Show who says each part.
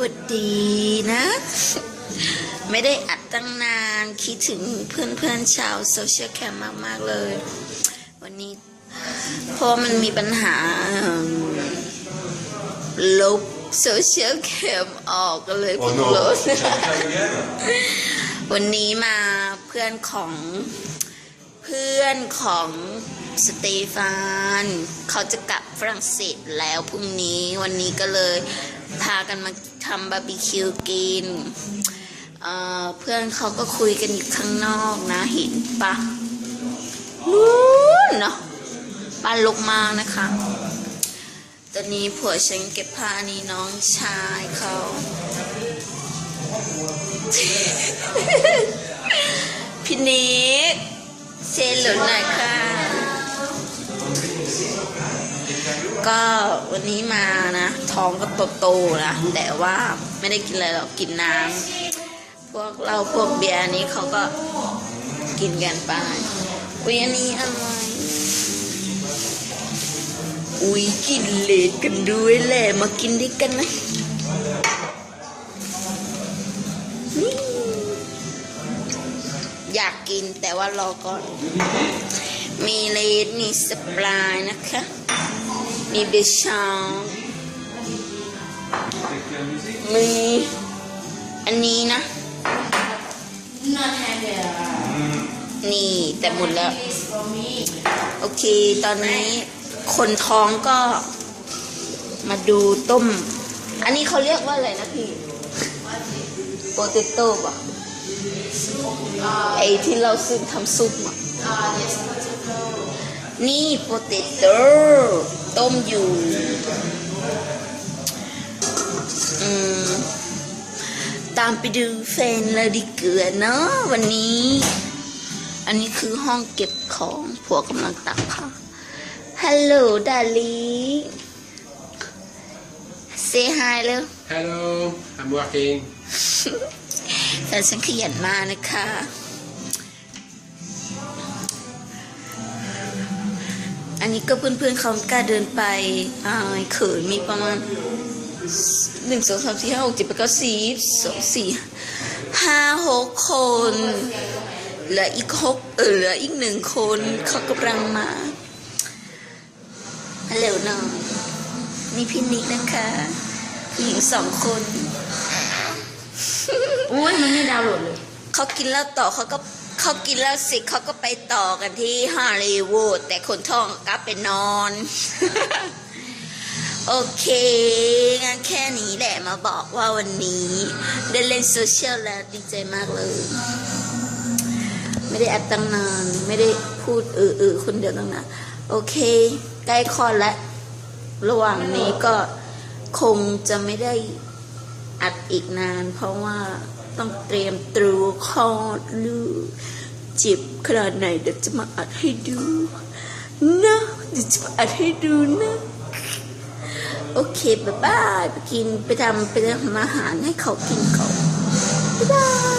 Speaker 1: สวัสดีนะ ไม่ได้อัดตั้งนานคิดถึงเพื่อนๆชาวโซเชียลแคมมาก ๆ เลย วันนี้เพราะมันมีปัญหาเอิ่มลบโซเชียลแคมออกก็เลย
Speaker 2: Oh
Speaker 1: เพิ่ง
Speaker 2: no,
Speaker 1: ลด
Speaker 2: shall we come again?
Speaker 1: วันนี้มาเพื่อนของเพื่อนของสเตฟาน เขาจะกลับฝรั่งเศสแล้วพรุ่งนี้วันนี้ก็เลย พากันมาทำบาร์บีคิวกินเเพื่อนเขาก็คุยกันอยู่ข้างนอกนะเห็นปะนู้นเนาะบ้านลกมากนะคะ ตอนนี้ผัวฉันเก็บผ้านี่น้องชายเขาพี่นิกเซนหลุนหน่อยค่ะ ก็วันนี้มานะ ท้องก็โตๆนะ แต่ว่าไม่ได้กินอะไรหรอกกินน้ำพวกเราพวกเบียร์นี้เขาก็กินกันไปอุ้ยอันนี้อะไรอุ้ยกินเลดกันด้วยแหละมากินด้วยกันนะอยากกินแต่ว่ารอก่อน มีเลดมีสปรายนะคะ มีเบชองมีอันนี้นะ
Speaker 3: Not have it.
Speaker 1: นี่แต่หมดแล้ว โอเค ตอนนี้คนท้องก็มาดูต้ม อันนี้เขาเรียกว่าอะไรนะพี่โปเตโต้ป่ะไอที่เราซื้อทำซุปอะ นี่โปเตโต้ต้มอยู่ อืม ตามไปดูแฟนเลยดีเกลือเนาะวันนี้ อันนี้คือห้องเก็บของผัวกำลังตักผ้าฮัลโหลดาลีเซฮายเร็ว
Speaker 4: Hello, I'm working.
Speaker 1: แต่ฉันขยันมากนะคะ นนี้ก็เพื่อนๆเขาไม่กล้าเดินไปอายเขินมีประมาณหนึ่งสองสามสี่ห้าหกเจ็ดแปดเก้าสิบสองสี่ห้าหกคนเหลืออีกหกเออเหลืออีกหนึ่งคนเขากำลังมาฮัลโหลน้องนี่พี่นิกนะคะผู้หญิงสองคน
Speaker 3: อุ้ยมันไม่ดาวน์โหลดเลย
Speaker 1: เขากินแล้วต่อเขาก็ เขากินแล้วสร็จเขาก็ไปต่อกันที่ฮอลลีวูดแต่คนท้องกลับไปนอน โอเคงั้นแค่นี้แหละมาบอกว่าวันนี้ ได้เล่นโซเชียลแล้วดีใจมากเลย ไม่ได้อัดตั้งนาน ไม่ได้พูดเออเออคนเดียวตั้งนานโอเค ใกล้คลอดแล้ว ระหว่างนี้ก็คงจะไม่ได้อัดอีกนาน เพราะว่า ต้องเตรียมตัวคอดลูกเจ็บขนาดไหนเดี๋ยวจะมาอัดให้ดูนะเดี๋ยวจะมาอัดให้ดูนะ โอเคบ๊ายบายไปกินไปทำไปทำอาหารให้เขากินเขาบ๊ายบาย